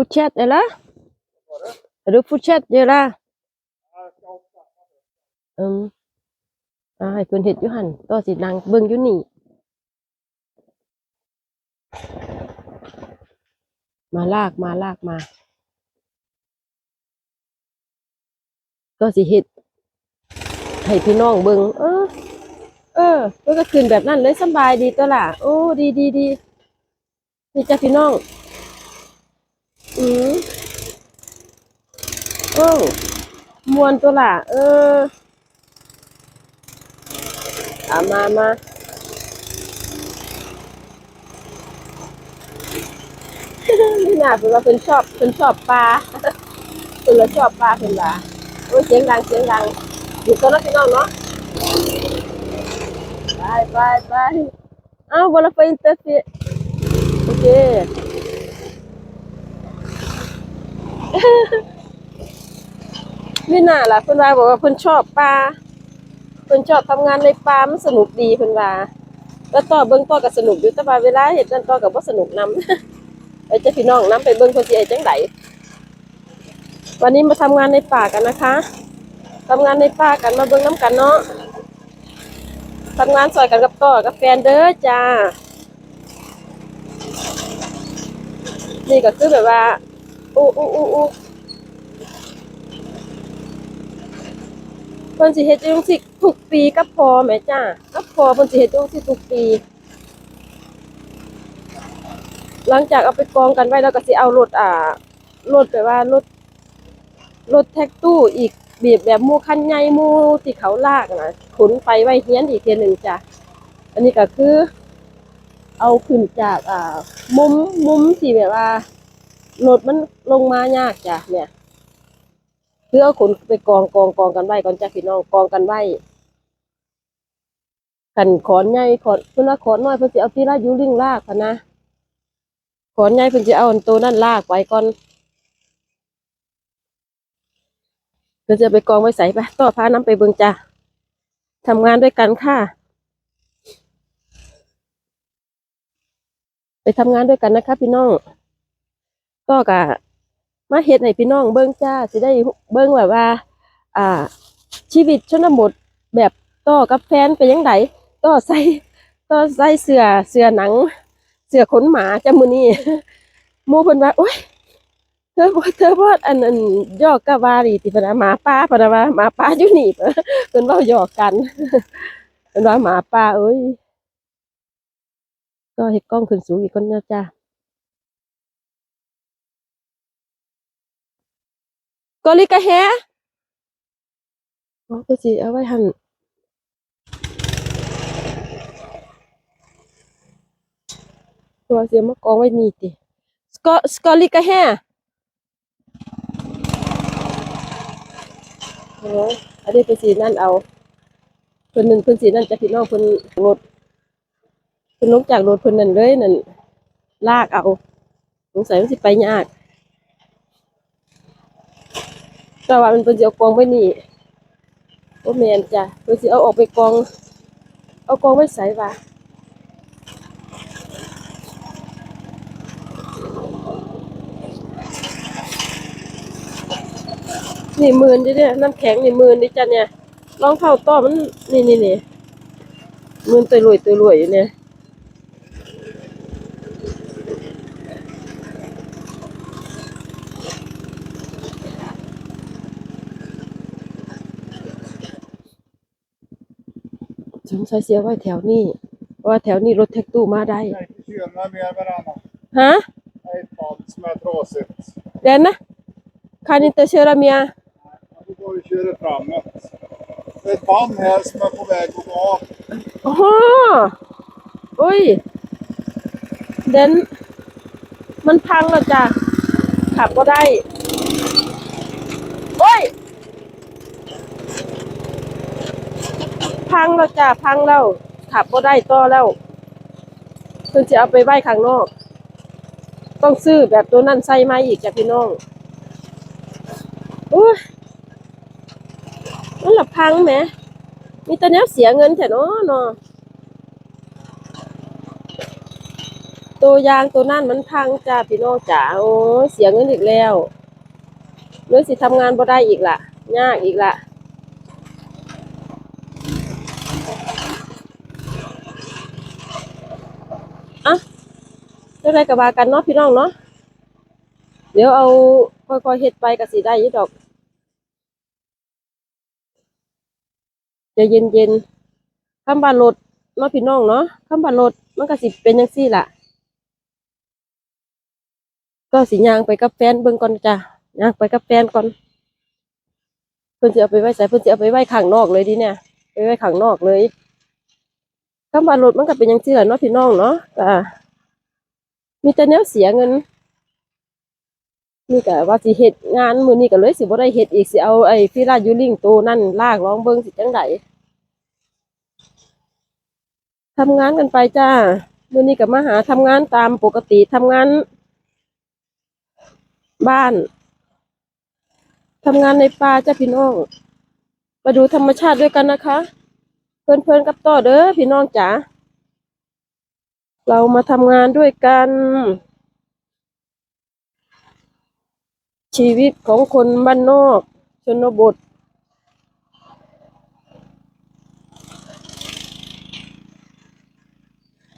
fortsätt eller? Är du fortsätt göra? อืมอ่าให้เพิ่นเฮ็ดอยู่หั่นต่อสินางเบิ่งอยู่นี่ มาลากมาลากมาก็สิเฮ็ดให้พี่น้องเบิ่งเออ เออเพิ่นก็ขึ้นแบบนั้นเลยสบายดีตัวล่ะ โอ้ดีดีดีนี่จ้ะพี่น้อง อืมโอ้มวนตัวล่ะ เออเอามามานี่น่ะเป็นว่าเป็นชอบเป็นชอบปลาเป็นว่าชอบปลาเป็นว่าโอ้เสียงดังเสียงดังอยู่ตัวนั้นพี่น้องเนาะไปไปไปเอ้าบอลไฟอินเตอร์เฟโอเค นี่น่ะล่ะเพิ่นว่าบอกว่าเพิ่นชอบปลาเพิ่นชอบทำงานในฟามันสนุกดีเพิ่นว่าแล้วต่อเบิ่งต่อก็สนุกอยู่แต่ว่าเวลาเฮ็ดนั่นต่อก็บ่สนุกนำไปเจ้าพี่น้องนํไปเบิ่งเพิ่นสิเฮ็ดจังไดวันนี้มาทำงานในป่ากันนะคะทำงานในป่ากันมาเบิ่งน้กันเนาะทำงานซอยกันกับต่อกับแฟนเด้อจ้านี่ก็คือแบบว่า อู้อู้อู้อู้เพิ่นสิเฮ็ดจังซี่ทุกปีกับพอแม่จ้ากับพอเพิ่นสิเฮ็ดจังซี่ทุกปี หลังจากเอาไปกองกันไว้แล้วก็สิเอารถอ่ารถแบบว่ารถรถแท็กตู้อีกบีบแบบมูคันใหญ่มูที่เขาลากนะขนไปไว้เฮียนอีกเทียหนึ่งจ้ะอันนี้ก็คือ เอาขึ้นจากอ่ามุมมุมที่แบบว่า รถมันลงมายากจ้ะเนี่ยคือเอขนไปกองกองกองกันไว้ก่อนจ้ะพี่น้องกองกันไว้กันขอนใหญ่ขอนเพิ่นว่าขอนน้อยเพิ่นสิเอาที่ละอยู่ลิงลากพะนะขอนใหญ่เพิ่นสิเอาอันโตนั่นลากไว้ก่อนเพิ่นจะไปกองไว้ใส่ไปต่อพาน้ำไปเบิ่งจ้ะทำงานด้วยกันค่ะ ไปทำงานด้วยกันนะคะพี่น้อง ก็กะมาเฮ็ดให้พี่น้องเบิ่งจ้าสิได้เบิ่งแบบว่า อ่า ชีวิตชนบทแบบต่อกับแฟนเป็นยังไงต่อใส่ต่อใส่เสื้อเสื้อหนัง เสื้อขนหมาจามือนี้หมู่เพิ่นว่าโอ๊ยเธอบ่เธอบ่อันอันยอกกะวารีติเพิ่นาหมาป่าพิ่นว่าหมาป่าอยู่นี่เพิ่นเว้าหยอกกันเพิ่นว่าหมาป่าเอ้ยก็เฮ็ดกล้องขึ้นสูงอีกคนนะจ้า ก็ลิกะแฮอ๋อก็สิเอาไว้หันตัวเสียมากองไว้นี่ติสกอสกอลิกะแฮโอ้อันนี้เป็นสีนั่นเอาเพิ่นหนึ่งเพิ่นสีนั่นจะพี่น้องเพิ่นรถเพิ่นลงจากรถเพิ่นนั่นเลยนั่นลากเอาสงสัยมันสิไปยาก แต่ว่ามันเป็นสิเอากองไว้นี่โอ้แมนจ้ะเพิ่นสิเอาออกไปกอง เอากองไว้ใส่ว่านี่หมื่นดิเนี่ยน้ำแข็งนี่หมื่นดิจ้ะเนี่ยลองเข้าต่อมันนี่นี่นี่หมื่นตัวรวยตัวรวยอยู่เนี่ย สงสัยเสียไว้แถวนี้เพราะว่าแถวนี้รถแท็กตู้มาได้ Jag kan inte köra med varandra. ฮะ Det är ett band som är trasigt. เดนนะคานิเตเชอราเมีย Man får bara köra framåt. Det är ett band här som är på väg att gå av. อ๋ออุ้ยเดนมันพังแล้วจ้ะขับก็ได้ โอ้ย พังแล้วจ้ะพังแล้วขับก็ได้ต่อแล้วเพิ่นจะเอาไปไว้ข้างนอก ต้องซื้อแบบตัวนั้นใส่มาอีกจ้ะพี่น้องโอ้นั่นละพังแหมมีแต่แนวเสียเงินแท้เนาะเนาะตัวยางตัวนั่นมันพังจ้าพี่น้องจ๋าโอ้เสียเงินอีกแล้วเลยสิทำงานบ่ได้อีกล่ะยากอีกละ่ะ เรื่องไรกับว่ากันเนาะพี่น้องเนาะเดี๋ยวเอาค่อยๆเฮ็ดไปก็สิได้ยี่ดอกจะเย็นๆคำบานรถเนาะพี่น้องเนาะคำบานรถมันก็สิเป็นจังซี่ล่ะ ก็สิย่างไปกับแฟนเบิ่งก่อนจ้ะยางไปกับแฟนก่อนเพิ่นสิเอาไปไว้ใส่เพิ่นสิเอาไปไว้ข้างนอกเลยดิเนี่ย ไปไว้ข้างนอกเลยคำว่ารถมันก็เป็นจังซี่แหละเนาะพี่น้องเนาะก็ มีแต่แนวเสียเงิน นี่ก็ว่าสิเฮ็ดงานมื้อนี้ก็เลยสิบ่ได้เฮ็ดอีกสิเอาไอ้ฟิลายูริงตัวนั่นลากลองเบิ่งสิจังไดทำงานกันไปจ้ามื้อนี้ก็มาหาทำงานตามปกติทำงาน บ้านทำงานในป่าจ้าพี่น้อง มาดูธรรมชาติด้วยกันนะคะ เพลินๆกับต่อเด้อพี่น้องจ๋า เรามาทำงานด้วยกัน ชีวิตของคนบ้านนอก ชนบท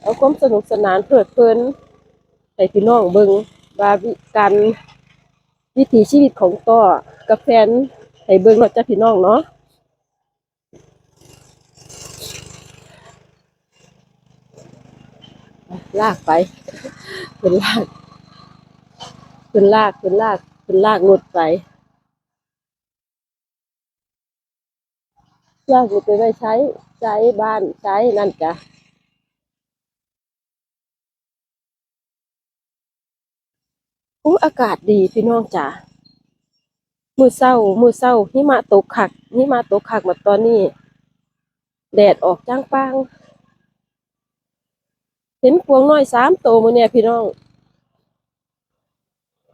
เอาความสนุกสนานเพลิดเพลินให้พี่น้องเบิงว่าวิการวิถีชีวิตของต่อกับแฟนให้เบิงเนาจ้าพี่น้องเนาะ ลากไปเป็นลากเป็นลากเป็นลากเป็นลากรถไปลากรถไปไว้ใช้ใช้บ้านใช้นั่นจ้ะอู้อากาศดีพี่น้องจ๋ามือเศร้ามือเศร้าหิมะตกขักหิมะตกขักแบบตอนนี้ แดดออกจ้างปาง เห็นกวางน้อยสามตัวมือเนี่ยพี่น้อง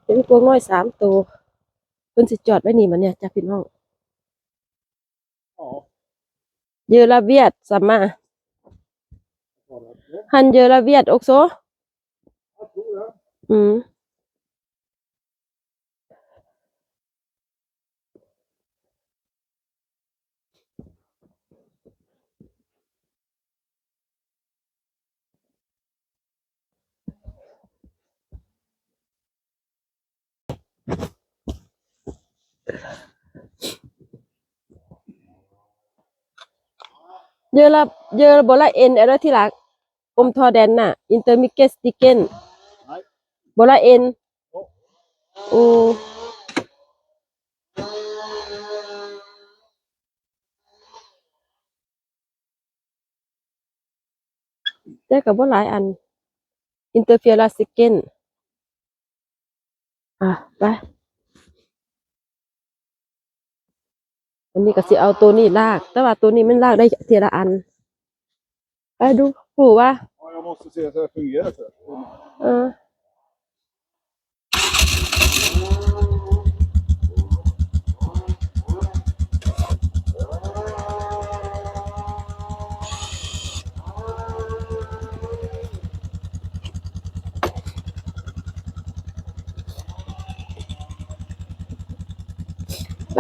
เห็นกวางน้อยสามตัวเพิ่นสิจอดไว้นี่มันเนี่ยจ้าพี่น้อง Ja, เยอระเวียดสัมมา bara det. ฮันเยอระเวียดอกโซ Jag tror det. อืม เยอละเยอะบละเอ็นอะไรที่หลักอมทอแดนน่ะ อินเตอร์มิเกสติเกน Nej. บละเอ็นโอ้โอ้กับ่หลายอัน อินเตอร์เฟียราสิเกน อะไป อันนี้ก็สิเอาตัวนี้ลาก แต่ว่าตัวนี้มันลากได้ทีละอัน ไปดู ผู้ว่า Ja, jag måste se så det fungerar. Så. เอ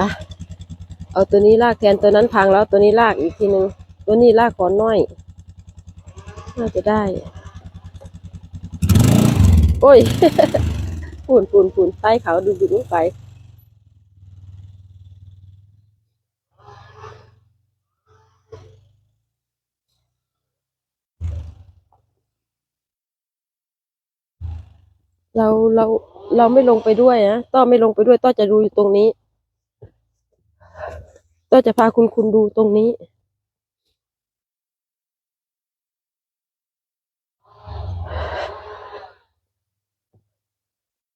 อไปเอาตัวนี้ลากแทนตัวนั้นพังแล้วตัวนี้ลากอีกทีหนึ่งตัวนี้ลากก่อนน้อย น่าจะได้ โอ้ยปูนปูนปูนใต้เขาดูดูลงไปเราเราเราไม่ลงไปด้วยนะต้อไม่ลงไปด้วยต้อจะดูอยู่ตรงนี้ ต้อจะพาคุณคุณดูตรงนี้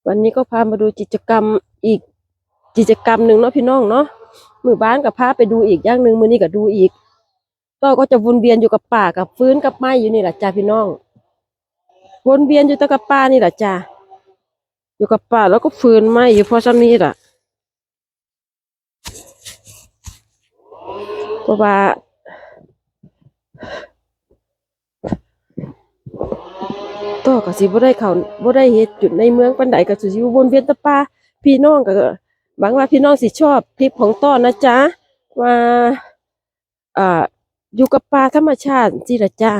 วันนี้ก็พามาดูกิจกรรมอีกกิจกรรมหนึ่งเนาะพี่น้องเนาะมือบ้านกับพาไปดูอีกอย่างหนึ่งมือนี้ก็ดูอีก ก็ก็จะวนเวียนอยู่กับป่ากับฟื้นกับไม้อยู่นี่แหละจ้าพี่น้อง วนเวียนอยู่แต่กับป่านี่แหละจ้าอยู่กับป่าแล้วก็ฟื้นไม้อยู่เพราะซ้ำนี้แหละ เพราะว่าต่อก็สิบ่ได้เขาบ่ได้เฮ็ดจุดในเมืองปานใดก็สิอยู่บนเวียนตะปาพี่น้องก็หวังว่าพี่น้องสิชอบคลิปของต้อนะจ๊ะว่าอ่าอยู่กับป่าธรรมชาติจิล่ะจ้า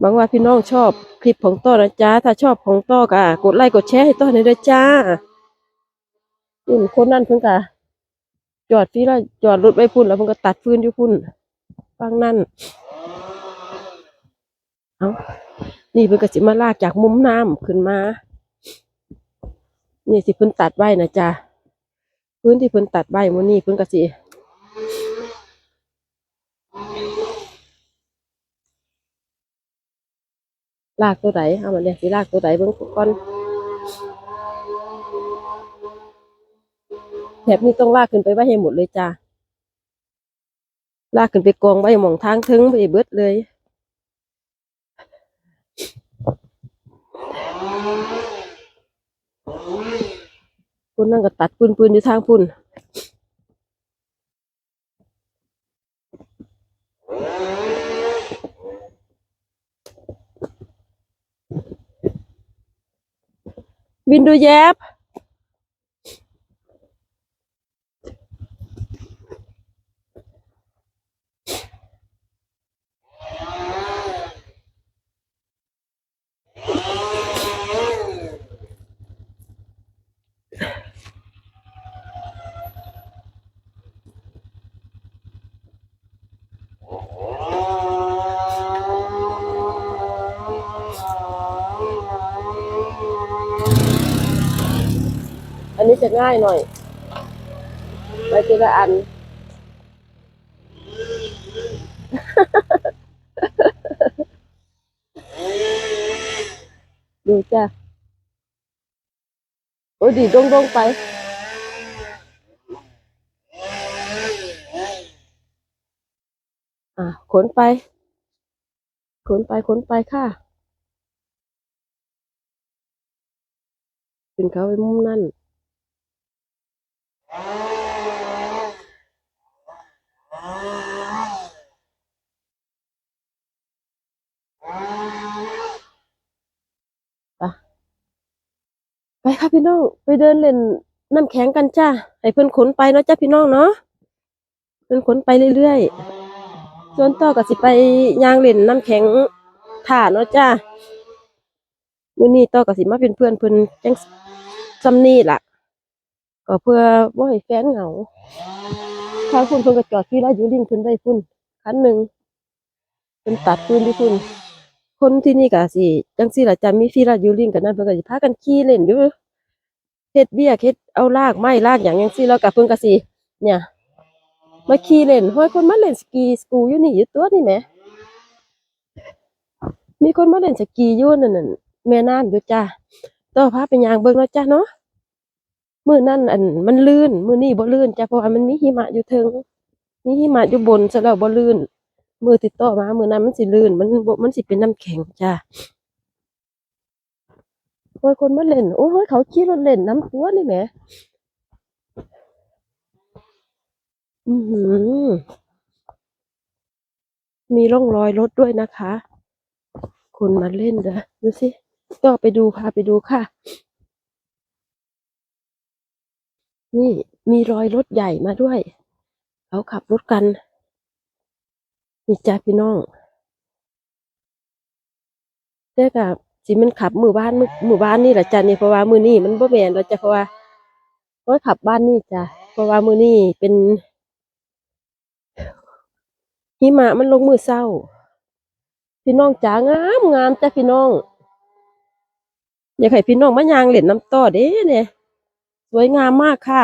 หวังว่าพี่น้องชอบคลิปของต้อนะจ๊ะถ้าชอบของต้อก็กดไลค์กดแชร์ให้ต้อหน่อยด้อจ้านี่คนนั้นเพิ่นก็ จอดพี่ละจอดรถไว้พุ่นแล้วเพิ่นก็ตัดฟืนอยู่พุ่นฟังนั่นเอ้านี่เพิ่นก็สิมาลากจากมุมน้ำขึ้นมา นี่สิเพิ่นตัดไว้นะจ๊ะพื้นที่เพิ่นตัดไว้มื้อนี้เพิ่นก็สิลากตัวใดเอามาเนี่ยสิลากตัวใดเบิ่งก่อน แถบนี้ต้องลากขึ้นไปไว้ให้หมดเลยจ้ะลากขึ้นไปกองไว้หม่องทางถึงไปเบิดเลยพุ่นนั่นก็ตัดปืนปืนอยู่ทางพุ่นบินดูแยบ จะง่ายหน่อย ไปทีละอัน ดูจ้ะ โอ้ดีดงดงๆไปอะขนไปขนไปขนไปค่ะขึ้นเขาไปมุมนั่น ไปค่ะพี่น้อง ไปเดินเล่นน้ำแข็งกันจ้าให้เพิ่อนขนไปเนาะจ้าพี่น้องเนาะเพิ่อนขนไปเรื่อยๆส่วนต่อก็สิไปยางเล่นน้ำแข็งถ่าเนาะจ้ามื้อนี้ต่อก็สิมาเป็นเพื่อนเพิ่อนจังซำนี้ล่ะ ก็เพื่อบ่ให้แฟนเหงาทางคุณเพิ่นก็จอดที่ราอยู่ลิงเพิ่นไว้พุ่นคันหนึ่งเพิ่นตัดปืนที่พุ่น คนที่นี่ก็สิจังซี่ล่ะจะมีฟีราอยู่ลิงกันนั่นเพิ่นก็สิพากันขี่เล่นอยู่เฮ็ดเวียเฮ็ดเอาลากไม้ลากหยังจังซี่แล้วก็เพิ่นก็สิเนี่ยมาขี่เล่นห้อยคนมาเล่นสกีสกูอยู่นี่อยู่ตัวนี่แหมมีคนมาเล่นสกีอยู่นั่นน่ะแม่น้ำอยู่จ้าต่อพาไปยางเบิ่งเนาะจ้าเนาะมื้อนั้นอันมันลื่นมื้อนี้บ่ลื่นจ้ะเพราะว่ามันมีหิมะอยู่เทิงมีหิมะอยู่บนซะแล้วบ่ลื่น มือติดต่อมา มือนั้นมันสิลื่น มันมันสิเป็นน้ำแข็งจ้าโอ้ยคนมาเล่น โอ้ยเขาขี่รถเล่นน้ำตัวนี่แหมอือหือมีร่องรอยรถด้วยนะคะ คนมาเล่นเด้อดูสิต่อไปดูพาไปดูค่ะ นี่มีรอยรถใหญ่มาด้วย เขาขับรถกัน นี่จ้าพี่น้องแต่ก็สิมันขับมือบ้านมือมือบ้านนี่แหละจ้ะนี่เพราะว่ามือนี่มันบ่แมนแล้วจ้ะเพราะว่าเพราะขับบ้านนี่จ้ะเพราะว่ามือนี่เป็นหิมะมันลงมือเศร้า พี่น้องจ๋างามงามจ้ะพี่น้อง อยากให้พี่น้องมายางเล่นน้ำต่อเด้เนี่ยสวยงามมากค่ะ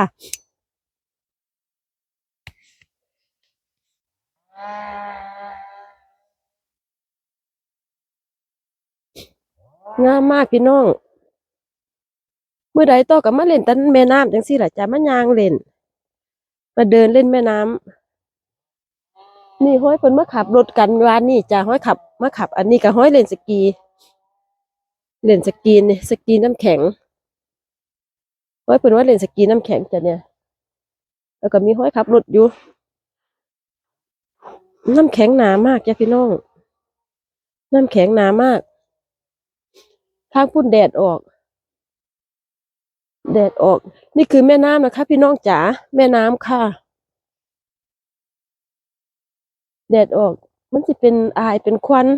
งามมากพี่น้อง เมื่อใดต่อกับมาเล่นตันแม่น้ำจังซี่ล่ะจ้ะมายางเล่น มาเดินเล่นแม่น้ำนี่ห้อยเพิ่นมาขับรถกันวานนี่จ้ะห้อยขับมาขับ อันนี้ก็ห้อยเล่นสกี เล่นสกีนี่สกีน้ำแข็งห้อยเพิ่นว่าเล่นสกีน้ำแข็งจ้ะเนี่ย แล้วก็มีห้อยขับรถอยู่น้ำแข็งหนามากจ้ะพี่น้อง น้ำแข็งหนามาก ข้างพุ่นแดดออก แดดออก นี่คือแม่น้ำนะคะ พี่น้องจ๋าแม่น้ำค่ะ แดดออก มันจะเป็นอายเป็นควันอ็น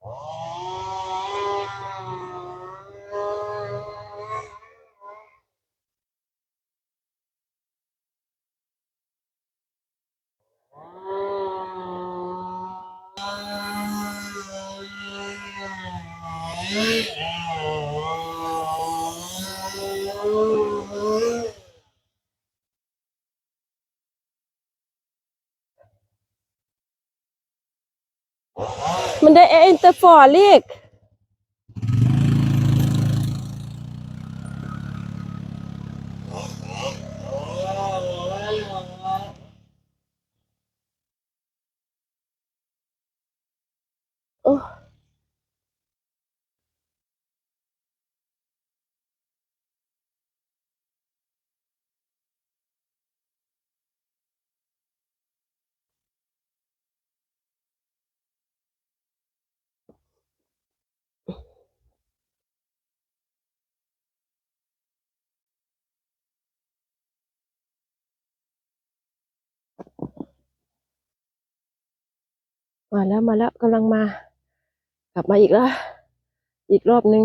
เตอ Men det er ikke farlig. มาแล้วมาแล้วกำลังมา กลับมาอีกแล้ว อีกรอบนึง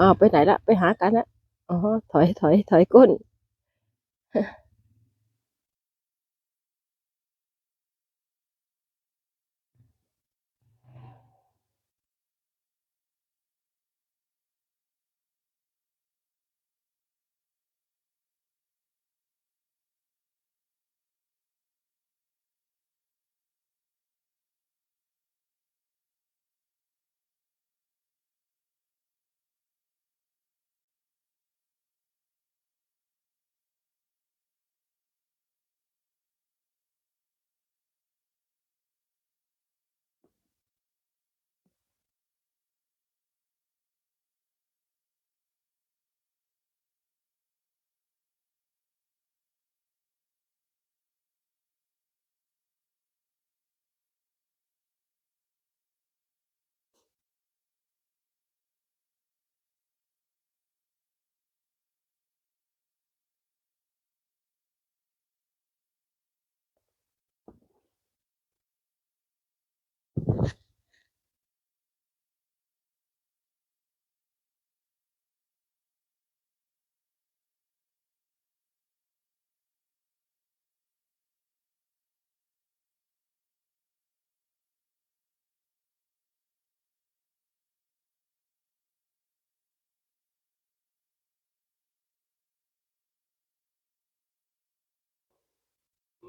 อ้าวไปไหนละ ไปหากันละอ๋อถอยถอยถอยก้น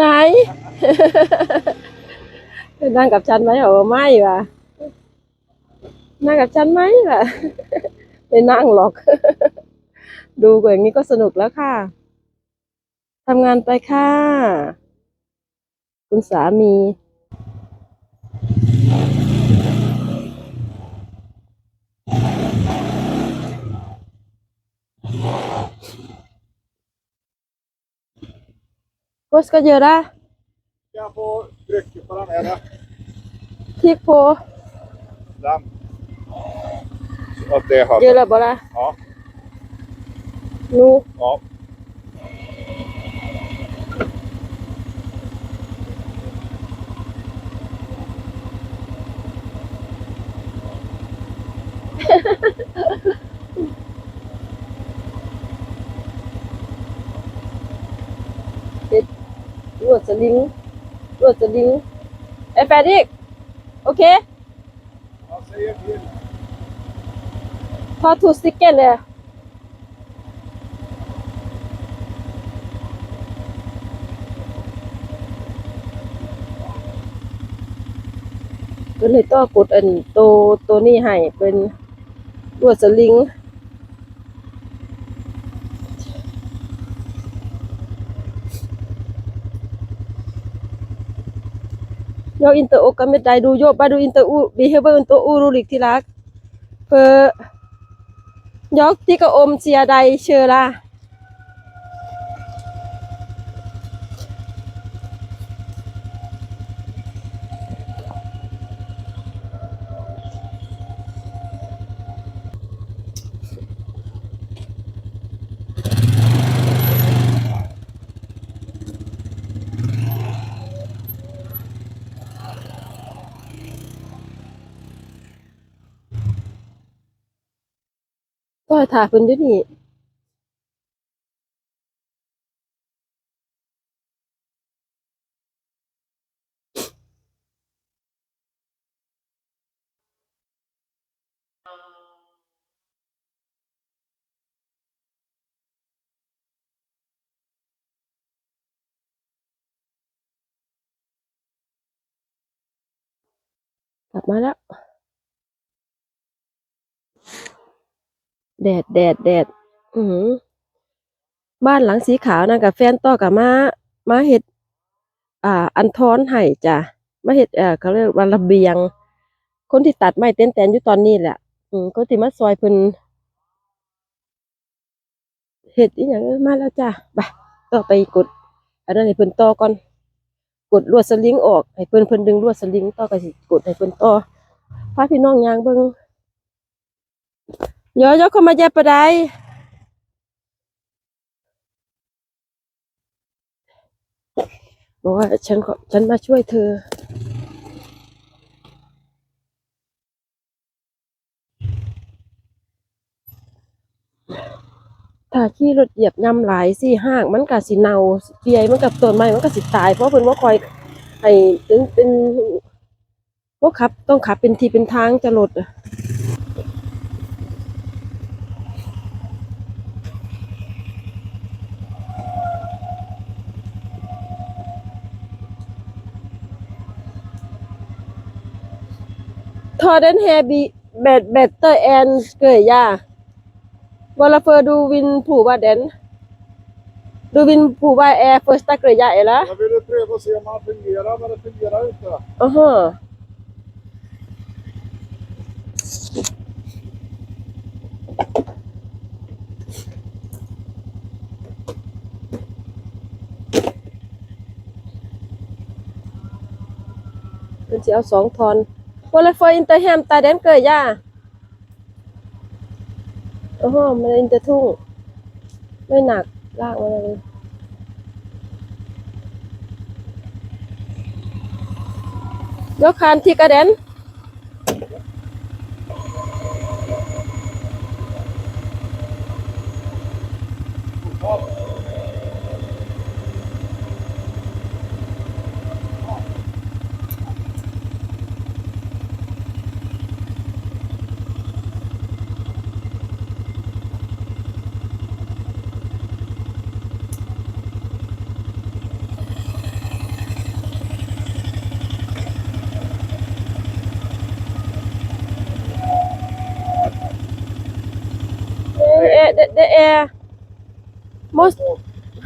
นายนั่งกับฉันไหมโอ้ไม่ว่ะนั่งกับฉันไหมล่ะ ไม่นั่งหรอก ดูอย่างนี้ก็สนุกแล้วค่ะทำงานไปค่ะ คุณสามี you Vad ska jag göra? Ska jag få trycka på den här? då? Tryck på. Den. Åt det hållet. Göra bara. Ja. Nu. ja. Låt så länge. Låt så länge. Är färdig? Okej? Jag säger till. Ta två stycken där. ก็เล ยออินเตอร์โอกาเมดไดดูโยบาดูอินเตอร์อูบีเฮเบอร์อินเตอร์อูรูริกที่รักเพอยอกที่กระอมเสียใดเชื่อละ ก็ถ่าเพิ่นอยู่นี่กลับมาแล้ว ดดแดดแดดอือบ้านหลังสีขาวนั่นกับแฟนต่อกับมามาเฮ็ดอ่า อันทอนให้จ้ะมาเฮ็ดเอ่อเขาเรียกว่าระเบียง คนที่ตัดไม้เต้นแตนอยู่ตอนนี้แหละ อืมคนที่มาซอยเพิ่นเฮ็ดอีหยังเอ้มาแล้วจ้ะไปต่อไปกดอันนั้นให้เพิ่นต่อก่อนกดลวดสลิงออกให้เพิ่นเพิ่นดึงลวดสลิงต่อก็สิกดให้เพิ่นต่อพาพี่น้องยางเบิ่ง Yo, yo kommer hjälpa dig. บอกว่าฉันขอฉันมาช่วยเธอถ้าขี่รถเหยียบย่ำหลายสิห้างมันก็สิเน่าเปียมันกับต้นไม้มันก็สิตาย เพราะเพิ่นว่าคอยให้เป็นเป็นพวกขับต้องขับเป็นทีเป็นทางจะรถอะ Ta den här bi- bet- bättre än sköja. Varför du vill prova den? Du vill prova är första sköja eller? Jag ville pröva och se om han fungerar, men det fungerar inte. Aha. Mình chỉ Wala อินเตอร์แฮมตาแดนเกิดย่าโอ้โหมันอินเตอร์ทุ่ง ไม่หนักลากมาเลยยกคานที่กระเด็น the air most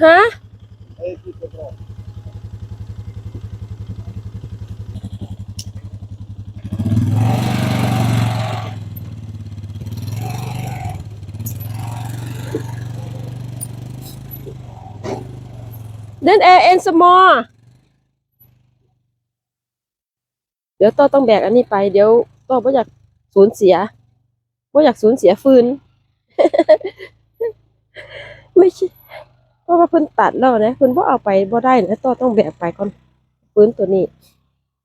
ฮะ Then air and some เดี๋ยวต้อต้องแบกอันนี้ไป เดี๋ยวต้อไม่อยากสูญเสียไม่อยากสูญเสียฟืน ไม่ใช่เพราะว่าเพิ่นตัดแล้วนะเพิ่นบ่เอาไปบ่ได้นะต่อต้องแบกไปก่อนฟืนตัวนี้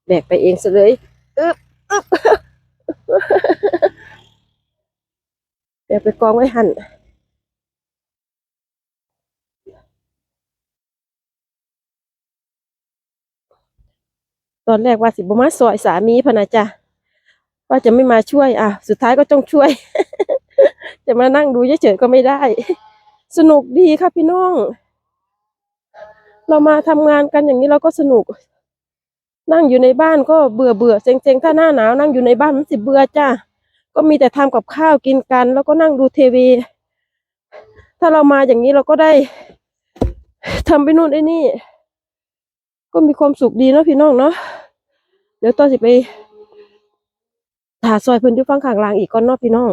แบกไปเองซะเลยอึ๊บอึ๊บแบกไปกองไว้หั่นตอนแรกว่าสิบมาซอยสามีพนะจ๊ะว่าจะไม่มาช่วย อะ สุดท้ายก็ต้องช่วย จะมานั่งดูเฉยๆก็ไม่ได้ สนุกดีค่ะพี่น้อง เรามาทำงานกันอย่างนี้เราก็สนุก นั่งอยู่ในบ้านก็เบื่อเบื่อเซ็งๆถ้าหน้าหนาวนั่งอยู่ในบ้านมันสิเบื่อจ้าก็มีแต่ทำกับข้าวกินกัน แล้วก็นั่งดูทีวี ถ้าเรามาอย่างนี้เราก็ได้ทำไปนู่นไอ้นี่ ก็มีความสุขดีเนาะพี่น้องเนาะเดี๋ยวตอนสิไปถาซอยเพิ่นอยู่ฟังข้างล่างอีกก่อนเนาะพี่น้อง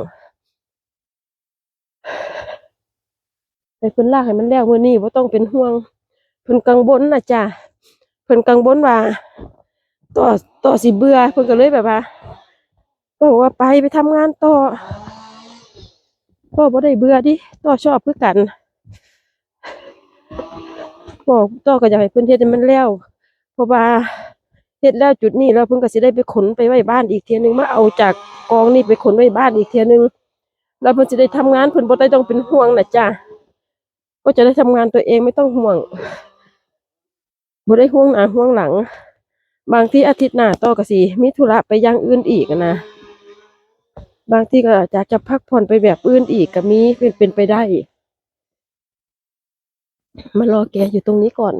ให้เพิ่นลากให้มันแล้วมื้อนี้บ่ต้องเป็นห่วง เพิ่นกังวลนะจ้ะเพิ่นกังวลว่าต่อต่อสิเบื่อเพิ่นก็เลยแบบว่าบอกว่าไปไปทำงานต่อต่อบ่ได้เบื่อดิต่อชอบคือกันบอกต่อก็อยากให้เพิ่นเฮ็ดให้มันแล้วเพราะว่าเฮ็ดแล้วจุดนี้แล้วเพิ่นก็สิได้ไปขนไปไว้บ้านอีกเทียหนึงมาเอาจากกองนี่ไปขนไว้บ้านอีกเทียหนึงแล้วเพิ่นสิได้ทำงานเพิ่นบ่ได้ต้องเป็นห่วงนะจ้ะ ก็จะได้ทำงานตัวเองไม่ต้องห่วงบ่ได้ห่วงหน้าห่วงหลัง บางทีอาทิตย์หน้าต่อก็สิมีธุระไปย่างอื่นอีกนะบางทีก็อากจะพักผ่อนไปแบบอื่นอีกก็มีเป็นเป็นไปได้มารอแกอยู่ตรงนี้ก่อน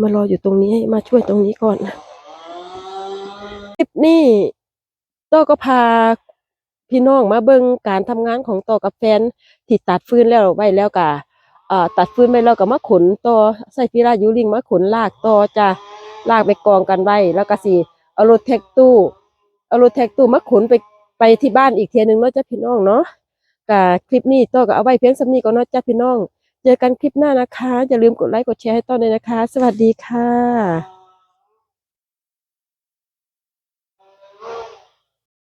มารออยู่ตรงนี้มาช่วยตรงนี้ก่อนคลิปนี้โต้ก็พา พี่น้องมาเบิ่งการทำงานของต่อกับแฟนที่ตัดฟืนแล้วไว้แล้วก็เอ่อตัดฟืนไปแล้วก็มาขนต่อใส่พิรายูริงมาขนลากต่อจะลากไปกองกันไว้แล้วก็สิเอารถแท็กตู้เอารถแท็กตู้มาขนไปไปที่บ้านอีกเทียนึงเนาะจ้ะพี่น้องเนาะก็คลิปนี้โต้ก็เอาไว้เพียงสำนีก่อนเนาะจ้ะพี่น้อง เจอกันคลิปหน้านะคะอย่าลืมกดไลค์กดแชร์ให้ต้อนเลยนะคะ สวัสดีค่ะ